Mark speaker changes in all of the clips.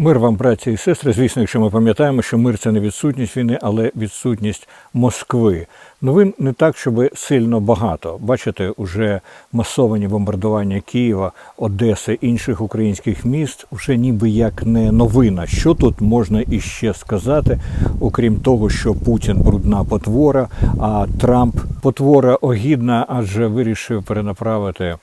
Speaker 1: Мир вам, браті і сестри. Звісно, якщо ми пам'ятаємо, що мир це не відсутність війни, але відсутність Москви. Новин не так, щоб сильно багато. Бачите, уже масовані бомбардування Києва, Одеси, інших українських міст уже ніби як не новина. Що тут можна іще сказати, окрім того, що Путін брудна потвора, а Трамп потвора огідна, адже вирішив перенаправити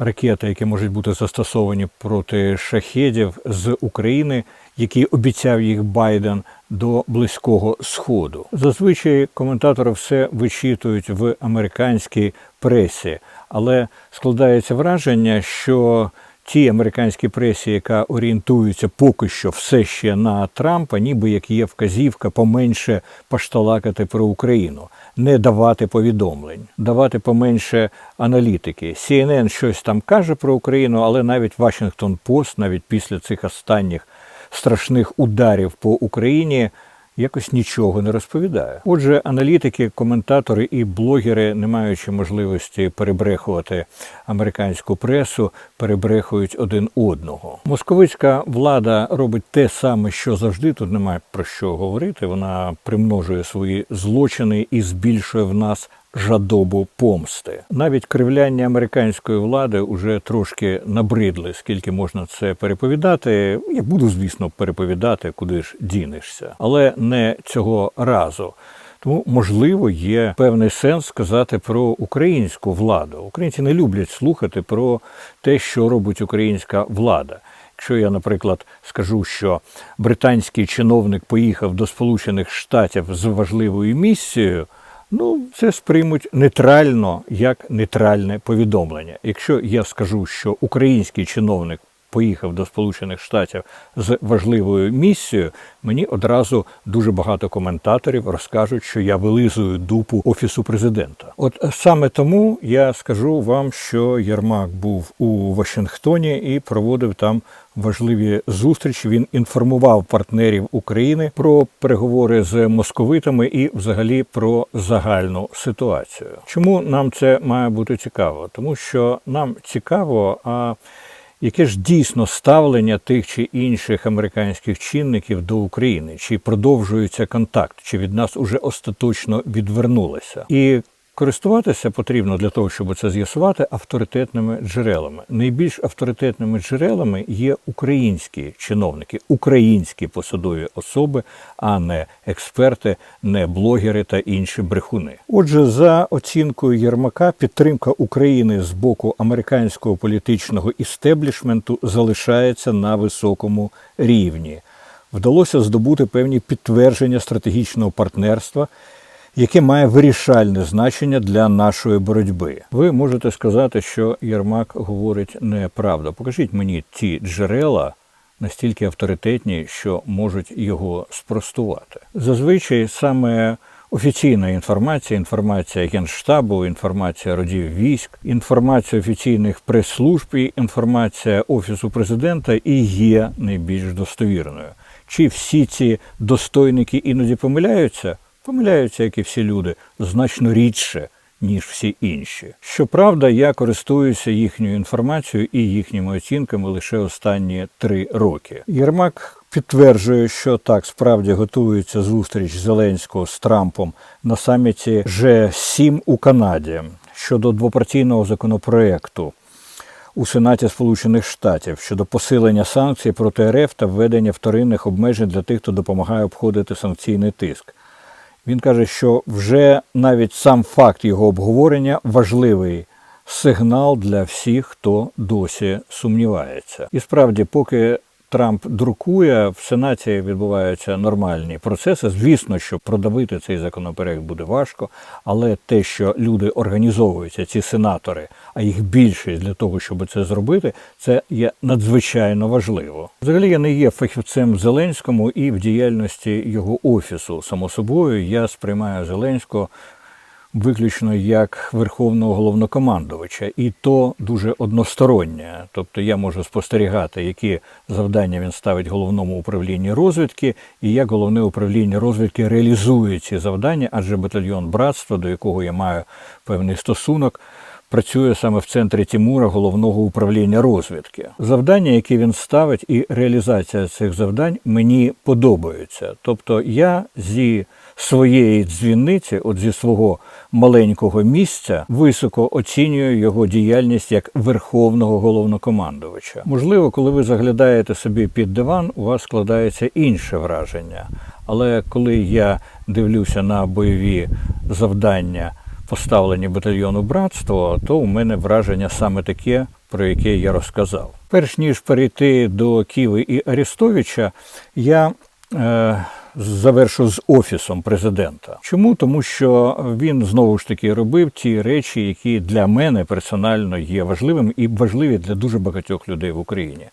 Speaker 1: ракети, які можуть бути застосовані проти шахедів з України, які обіцяв їх Байден до близького сходу. Зазвичай коментатори все вичитують в американській пресі, але складається враження, що Ті американські пресі, яка орієнтується поки що все ще на Трампа, ніби як є вказівка поменше пашталакати про Україну, не давати повідомлень, давати поменше аналітики. CNN щось там каже про Україну, але навіть Washington Post, навіть після цих останніх страшних ударів по Україні. Якось нічого не розповідає. Отже, аналітики, коментатори і блогери, не маючи можливості перебрехувати американську пресу, перебрехують один одного. Московицька влада робить те саме, що завжди. Тут немає про що говорити. Вона примножує свої злочини і збільшує в нас жадобу помсти. Навіть кривляння американської влади уже трошки набридли, скільки можна це переповідати. Я буду, звісно, переповідати, куди ж дінешся, але не цього разу. Тому, можливо, є певний сенс сказати про українську владу. Українці не люблять слухати про те, що робить українська влада. Якщо я, наприклад, скажу, що британський чиновник поїхав до Сполучених Штатів з важливою місією. Ну, це сприймуть нейтрально як нейтральне повідомлення. Якщо я скажу, що український чиновник поїхав до Сполучених Штатів з важливою місією, мені одразу дуже багато коментаторів розкажуть, що я вилизую дупу офісу президента. От саме тому я скажу вам, що Єрмак був у Вашингтоні і проводив там важливі зустрічі. Він інформував партнерів України про переговори з московитами і, взагалі, про загальну ситуацію. Чому нам це має бути цікаво? Тому що нам цікаво, а яке ж дійсно ставлення тих чи інших американських чинників до України? Чи продовжується контакт, чи від нас уже остаточно відвернулися? І Користуватися потрібно для того, щоб це з'ясувати авторитетними джерелами. Найбільш авторитетними джерелами є українські чиновники, українські посадові особи, а не експерти, не блогери та інші брехуни. Отже, за оцінкою Єрмака, підтримка України з боку американського політичного істеблішменту залишається на високому рівні. Вдалося здобути певні підтвердження стратегічного партнерства яке має вирішальне значення для нашої боротьби. Ви можете сказати, що Єрмак говорить неправду. Покажіть мені ті джерела. Настільки авторитетні, що можуть його спростувати. Зазвичай саме офіційна інформація, інформація генштабу, інформація родів військ, інформація офіційних прес-служб і інформація офісу президента і є найбільш достовірною. Чи всі ці достойники іноді помиляються? Помиляються, як і всі люди, значно рідше, ніж всі інші. Щоправда, я користуюся їхньою інформацією і їхніми оцінками лише останні три роки. Єрмак підтверджує, що так справді готується зустріч Зеленського з Трампом на саміті G7 у Канаді щодо двопартійного законопроекту. У Сенаті Сполучених Штатів щодо посилення санкцій проти РФ та введення вторинних обмежень для тих, хто допомагає обходити санкційний тиск. Він каже, що вже навіть сам факт його обговорення важливий сигнал для всіх, хто досі сумнівається. І справді, поки Трамп друкує, в Сенаті відбуваються нормальні процеси. Звісно, що продавити цей законопроект буде важко, але те, що люди організовуються, ці сенатори, а їх більшість для того, щоб це зробити, це є надзвичайно важливо. Взагалі я не є фахівцем Зеленському і в діяльності його офісу. Само собою я сприймаю Зеленського виключно як верховного головнокомандувача, і то дуже одностороннє. Тобто я можу спостерігати, які завдання він ставить головному управлінні розвідки, і як головне управління розвідки реалізує ці завдання, адже батальйон братства, до якого я маю певний стосунок. працює саме в центрі Тімура головного управління розвідки. Завдання, які він ставить, і реалізація цих завдань мені подобаються. Тобто, я зі своєї дзвіниці, от зі свого маленького місця, високо оцінюю його діяльність як верховного головнокомандувача. Можливо, коли ви заглядаєте собі під диван, у вас складається інше враження. Але коли я дивлюся на бойові завдання, поставлені батальйону братство, то у мене враження саме таке, про яке я розказав. Перш ніж перейти до Ківи і Арестовича, я е, завершу з офісом президента. Чому? Тому що він знову ж таки робив ті речі, які для мене персонально є важливими і важливі для дуже багатьох людей в Україні.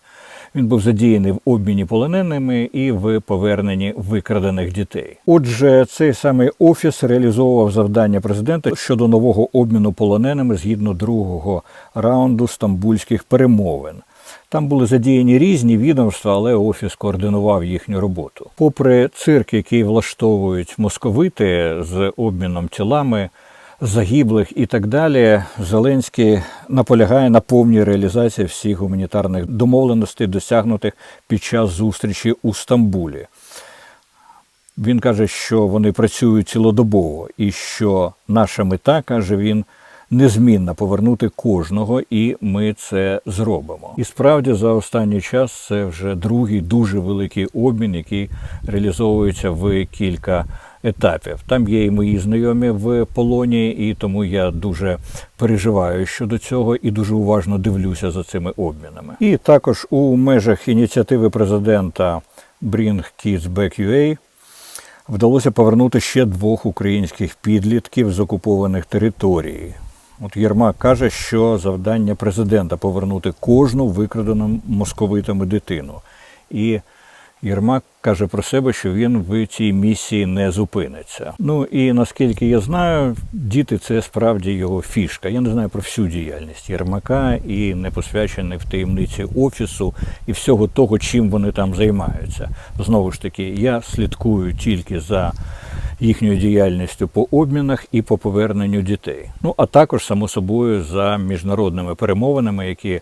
Speaker 1: Він був задіяний в обміні полоненими і в поверненні викрадених дітей. Отже, цей самий офіс реалізовував завдання президента щодо нового обміну полоненими згідно другого раунду стамбульських перемовин. Там були задіяні різні відомства, але офіс координував їхню роботу. Попри цирк, який влаштовують московити з обміном тілами загиблих і так далі, Зеленський наполягає на повній реалізації всіх гуманітарних домовленостей, досягнутих під час зустрічі у Стамбулі. Він каже, що вони працюють цілодобово, і що наша мета, каже він, незмінна повернути кожного, і ми це зробимо. І справді за останній час це вже другий дуже великий обмін, який реалізовується в кілька етапів. Там є і мої знайомі в полоні, і тому я дуже переживаю щодо цього і дуже уважно дивлюся за цими обмінами. І також у межах ініціативи президента Bring Kids Back UA вдалося повернути ще двох українських підлітків з окупованих територій. От Єрмак каже, що завдання президента повернути кожну викрадену московитами дитину. І Єрмак каже про себе, що він в цій місії не зупиниться. Ну і наскільки я знаю, діти це справді його фішка. Я не знаю про всю діяльність Єрмака і не посвячений в таємниці офісу і всього того, чим вони там займаються. Знову ж таки, я слідкую тільки за їхньою діяльністю по обмінах і по поверненню дітей. Ну а також само собою за міжнародними перемовинами, які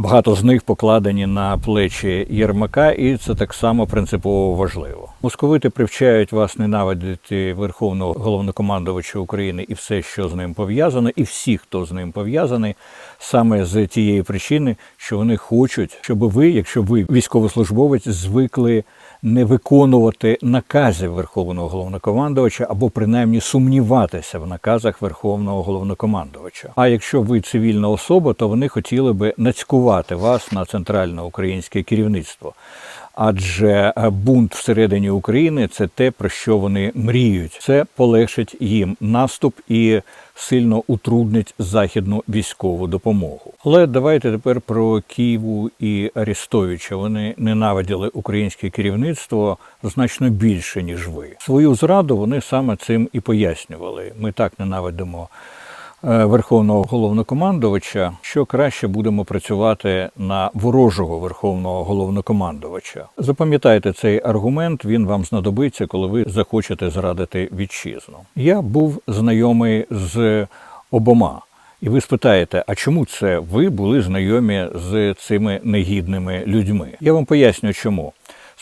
Speaker 1: Багато з них покладені на плечі Єрмака, і це так само принципово важливо. Московити привчають вас ненавидити верховного головнокомандувача України і все, що з ним пов'язано, і всі, хто з ним пов'язаний, саме з тієї причини, що вони хочуть, щоб ви, якщо ви військовослужбовець, звикли не виконувати наказів верховного головнокомандувача або принаймні сумніватися в наказах верховного головнокомандувача. А якщо ви цивільна особа, то вони хотіли би нацькувати вас на центральне українське керівництво. Адже е, бунт всередині України це те, про що вони мріють. Це полегшить їм наступ і сильно утруднить західну військову допомогу. Але давайте тепер про Києву і Арестовича. Вони ненавиділи українське керівництво значно більше ніж ви. Свою зраду вони саме цим і пояснювали. Ми так ненавидимо. Е, Верховного головнокомандувача, що краще будемо працювати на ворожого верховного головнокомандувача. Запам'ятайте цей аргумент, він вам знадобиться, коли ви захочете зрадити вітчизну. Я був знайомий з обома. І ви спитаєте, а чому це ви були знайомі з цими негідними людьми? Я вам поясню, чому.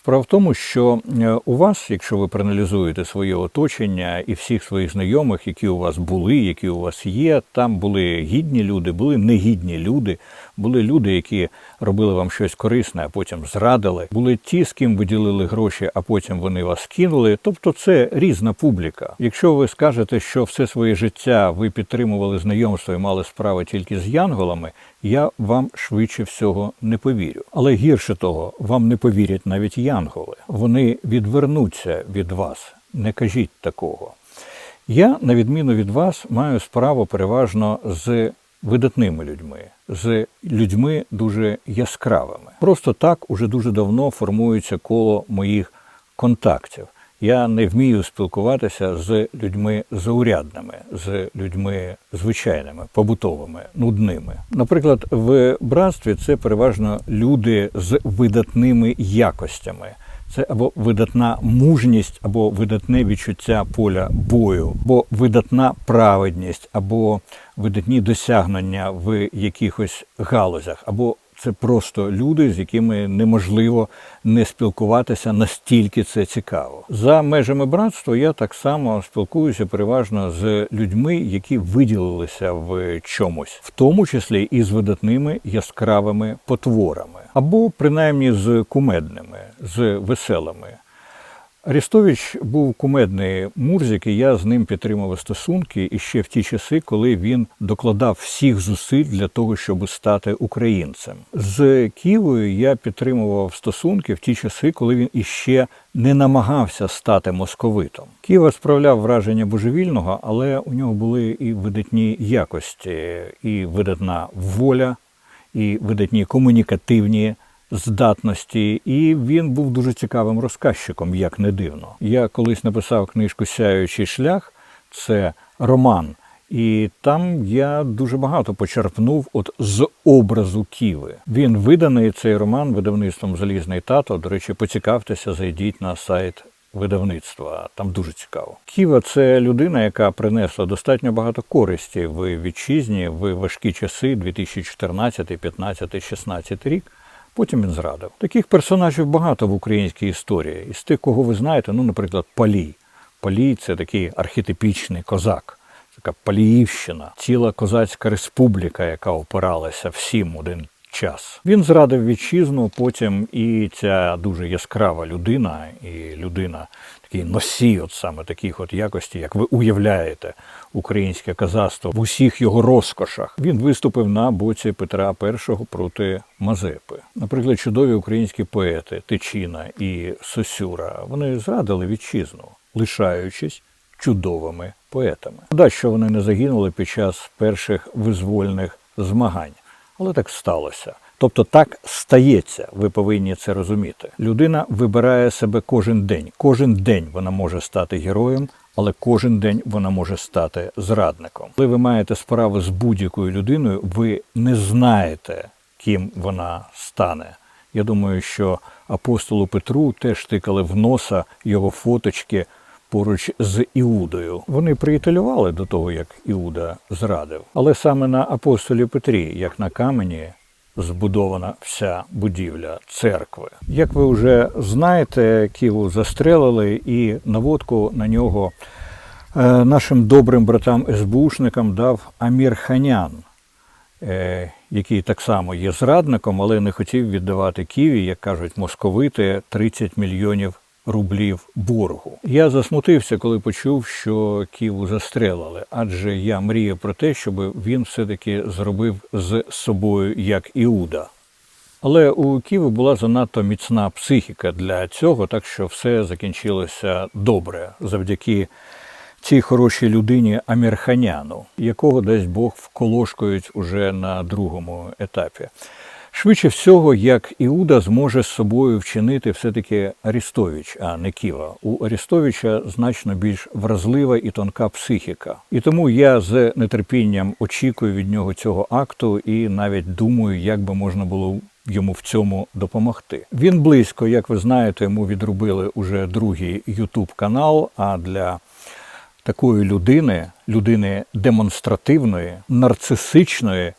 Speaker 1: Справа в тому, що е, у вас, якщо ви проаналізуєте своє оточення і всіх своїх знайомих, які у вас були, які у вас є, там були гідні люди, були негідні люди, були люди, які робили вам щось корисне, а потім зрадили. Були ті, з ким ви ділили гроші, а потім вони вас кинули. Тобто це різна публіка. Якщо ви скажете, що все своє життя ви підтримували знайомство і мали справи тільки з янголами, я вам швидше всього не повірю. Але гірше того, вам не повірять навіть янголи. Вони відвернуться від вас. Не кажіть такого. Я, на відміну від вас, маю справу переважно з видатними людьми, з людьми дуже яскравими. Просто так уже дуже давно формується коло моїх контактів. Я не вмію спілкуватися з людьми заурядними, з людьми звичайними, побутовими, нудними. Наприклад, в братстві це переважно люди з видатними якостями. Це або видатна мужність, або видатне відчуття поля бою, або видатна праведність, або видатні досягнення в якихось галузях, або це просто люди, з якими неможливо не спілкуватися настільки це цікаво. За межами братства я так само спілкуюся переважно з людьми, які виділилися в чомусь, в тому числі і з видатними яскравими потворами, або принаймні з кумедними, з веселими. Арістович був кумедний мурзик, і я з ним підтримував стосунки і ще в ті часи, коли він докладав всіх зусиль для того, щоб стати українцем. З Києвою я підтримував стосунки в ті часи, коли він іще не намагався стати московитом. Києва справляв враження божевільного, але у нього були і видатні якості, і видатна воля, і видатні комунікативні здатності, і він був дуже цікавим розказчиком, як не дивно. Я колись написав книжку Сяючий шлях, це роман. І там я дуже багато почерпнув от з образу Ківи. Він виданий цей роман видавництвом Залізний тато. До речі, поцікавтеся, зайдіть на сайт видавництва. Там дуже цікаво. Ківа це людина, яка принесла достатньо багато користі в вітчизні в важкі часи 2014, 15, 16 рік. Потім він зрадив. Таких персонажів багато в українській історії. Із тих, кого ви знаєте, ну, наприклад, Палій. Палій це такий архетипічний козак, така Паліївщина, ціла козацька республіка, яка опиралася всім один час. Він зрадив вітчизну, потім і ця дуже яскрава людина, і людина, такий носій, от саме таких от якостей, як ви уявляєте, українське казацтво в усіх його розкошах. Він виступив на боці Петра І проти Мазепи. Наприклад, чудові українські поети Тичина і Сосюра вони зрадили вітчизну, лишаючись чудовими поетами. Шкода, що вони не загинули під час перших визвольних змагань, але так сталося. Тобто так стається, ви повинні це розуміти. Людина вибирає себе кожен день. Кожен день вона може стати героєм, але кожен день вона може стати зрадником. Коли ви маєте справу з будь-якою людиною, ви не знаєте, ким вона стане. Я думаю, що апостолу Петру теж тикали в носа його фоточки поруч з Іудою. Вони приятелювали до того, як Іуда зрадив. Але саме на апостолі Петрі, як на камені, збудована вся будівля церкви. Як ви вже знаєте, Ківу застрелили і наводку на нього е, нашим добрим братам СБУшникам дав Амір Ханян, е, який так само є зрадником, але не хотів віддавати Києві, як кажуть московити, 30 мільйонів рублів боргу. Я засмутився, коли почув, що Києву застрелили, адже я мріяв про те, щоб він все-таки зробив з собою як Іуда. Але у Києва була занадто міцна психіка для цього, так що все закінчилося добре завдяки цій хорошій людині Амірханяну, якого дасть Бог вколошкують уже на другому етапі. Швидше всього, як Іуда зможе з собою вчинити все-таки Арістович, а не Ківа. У Арістовича значно більш вразлива і тонка психіка. І тому я з нетерпінням очікую від нього цього акту і навіть думаю, як би можна було йому в цьому допомогти. Він близько, як ви знаєте, йому відробили уже другий Ютуб канал. А для такої людини, людини демонстративної, нарцисичної,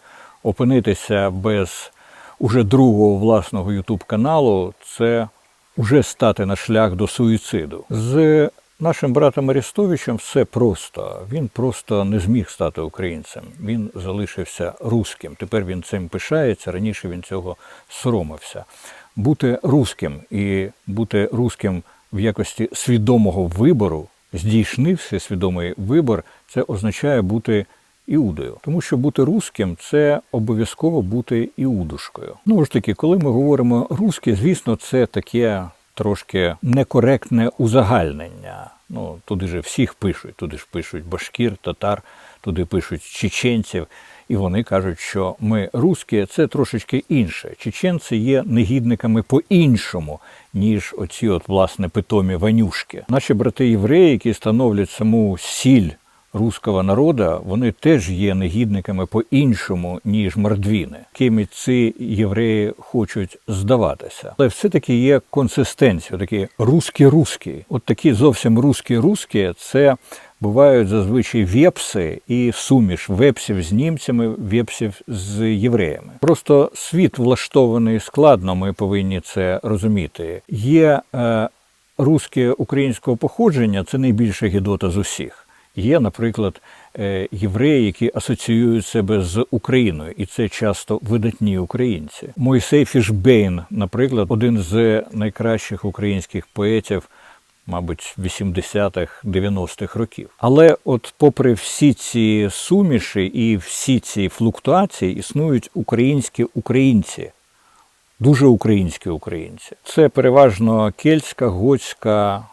Speaker 1: опинитися без уже другого власного Ютуб каналу це вже стати на шлях до суїциду. З нашим братом Арестовичем все просто. Він просто не зміг стати українцем. Він залишився руським. Тепер він цим пишається. Раніше він цього соромився. Бути руським і бути руським в якості свідомого вибору, здійснився свідомий вибор, це означає бути Іудою. Тому що бути руським це обов'язково бути іудушкою. Ну ж таки, коли ми говоримо русське, звісно, це таке трошки некоректне узагальнення. Ну, туди ж всіх пишуть, туди ж пишуть башкір, татар, туди пишуть чеченців. І вони кажуть, що ми русські це трошечки інше. Чеченці є негідниками по-іншому, ніж оці от власне питомі ванюшки. Наші брати євреї, які становлять саму сіль руського народу, вони теж є негідниками по-іншому, ніж мордвіни, ким ці євреї хочуть здаватися. Але все-таки є консистенція, такі русські-русські. От такі зовсім русські-русські – це бувають зазвичай вепси і суміш вепсів з німцями, вепсів з євреями. Просто світ влаштований складно, ми повинні це розуміти. Є е, русське українського походження, це найбільша гідота з усіх. Є, наприклад, е, євреї, які асоціюють себе з Україною, і це часто видатні українці. Мойсей Фішбейн, наприклад, один з найкращих українських поетів, мабуть, 80-х, 90-х років. Але, от, попри всі ці суміші і всі ці флуктуації, існують українські українці. Дуже українські українці. Це переважно кельтська, готська,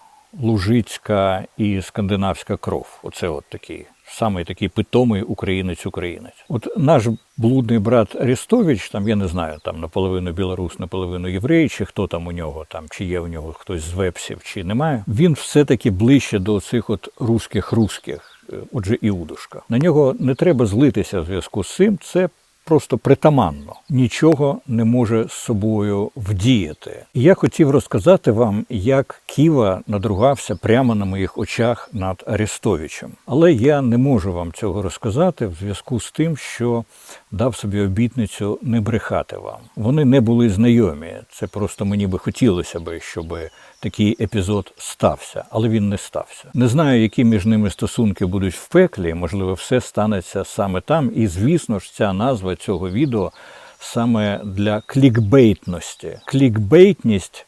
Speaker 1: лужицька і скандинавська кров. Оце от такий самий такий питомий українець-українець. От наш блудний брат Арестович, там я не знаю, там наполовину білорус, наполовину єврей, чи хто там у нього, там чи є у нього хтось з вепсів, чи немає. Він все-таки ближче до цих от русських русських, е, отже, іудушка. На нього не треба злитися в зв'язку з цим. Це просто притаманно, нічого не може з собою вдіяти. Я хотів розказати вам, як Ківа надругався прямо на моїх очах над Арестовичем. Але я не можу вам цього розказати в зв'язку з тим, що дав собі обітницю не брехати вам. Вони не були знайомі. Це просто мені би хотілося би, щоб такий епізод стався, але він не стався. Не знаю, які між ними стосунки будуть в пеклі. Можливо, все станеться саме там. І звісно ж, ця назва цього відео саме для клікбейтності. Клікбейтність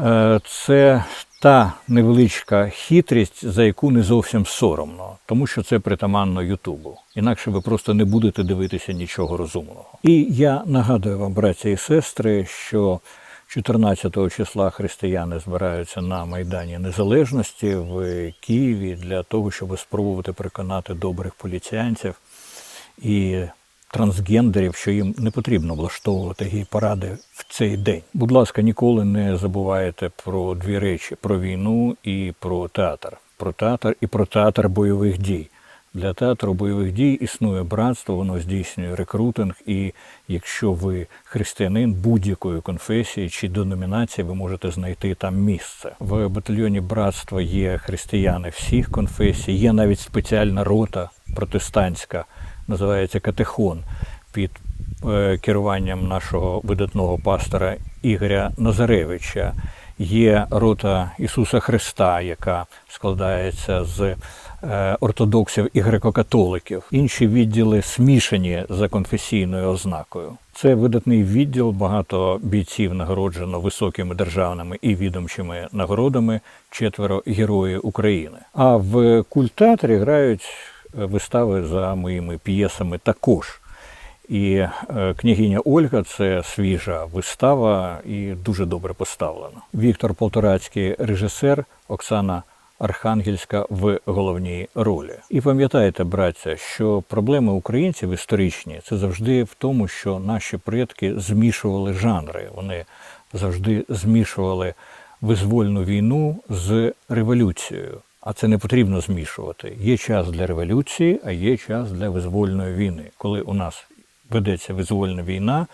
Speaker 1: е, це та невеличка хитрість, за яку не зовсім соромно, тому що це притаманно Ютубу. Інакше ви просто не будете дивитися нічого розумного. І я нагадую вам, браття і сестри, що 14 числа християни збираються на Майдані Незалежності в Києві для того, щоб спробувати переконати добрих поліціянців і трансгендерів, що їм не потрібно влаштовувати гей-паради в цей день. Будь ласка, ніколи не забувайте про дві речі: про війну і про театр. Про театр і про театр бойових дій. Для театру бойових дій існує братство, воно здійснює рекрутинг, і якщо ви християнин будь-якої конфесії чи деномінації, ви можете знайти там місце. В батальйоні братства є християни всіх конфесій, є навіть спеціальна рота протестантська, називається Катехон під е, керуванням нашого видатного пастора Ігоря Назаревича. Є рота Ісуса Христа, яка складається з ортодоксів і греко-католиків. Інші відділи смішані за конфесійною ознакою. Це видатний відділ. Багато бійців нагороджено високими державними і відомчими нагородами. Четверо героїв України. А в культеатрі грають е, вистави за моїми п'єсами також. І е, княгиня Ольга це свіжа вистава і дуже добре поставлена. Віктор Полторацький режисер, Оксана Архангельська в головній ролі. І пам'ятайте, браття, що проблеми українців історичні це завжди в тому, що наші предки змішували жанри. Вони завжди змішували визвольну війну з революцією. А це не потрібно змішувати. Є час для революції, а є час для визвольної війни. Коли у нас ведеться визвольна війна,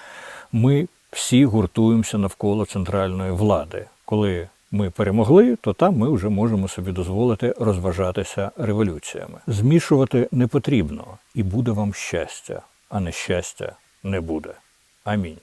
Speaker 1: ми всі гуртуємося навколо центральної влади. Коли ми перемогли, то там ми вже можемо собі дозволити розважатися революціями. Змішувати не потрібно, і буде вам щастя, а нещастя не буде. Амінь.